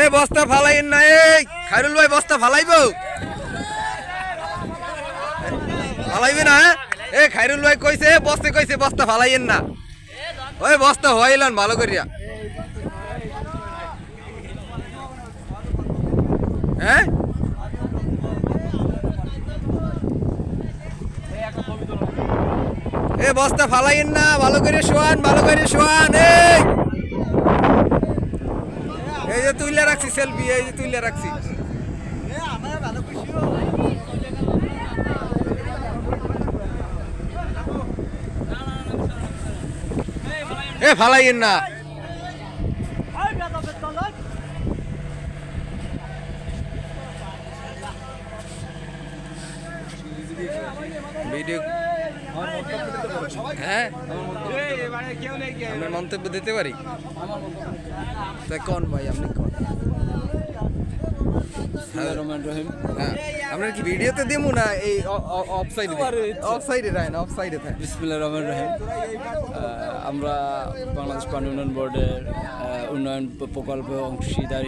এ, বস্তা ফালাইন না এই, খাইরুল ভাই, বস্তা ফালাইবো? ফালাইবে না? এ? খাইরুল ভাই কইছে বস্তে কইছে, বস্তা ফালাইয়েন না। ওই বস্তা হইলান ভালো করিয়া। হ্যাঁ এ, বস্তা ফালাইয়েন না, ভালো করে শোয়ান, ভালো করে শোয়ান, এই! এই যে তুইলে রাখছি সেলফি এই যে তুইলে রাখছি। এ, ফালাইয়েন না। হ্যাঁ? মন্তব্য দিতে পারি। তা কোন ভাই আপনি কোন? হ্যাঁ আপনার কি ভিডিওতে দেমু না এই অফ সাইডে অফ সাইডে রাখেন অফ সাইডে থাকে বিসমিল্লাহ রহমান রহিম। আমরা বাংলাদেশ পানি উন্নয়ন বোর্ডের উন্নয়ন প্রকল্পে অংশীদার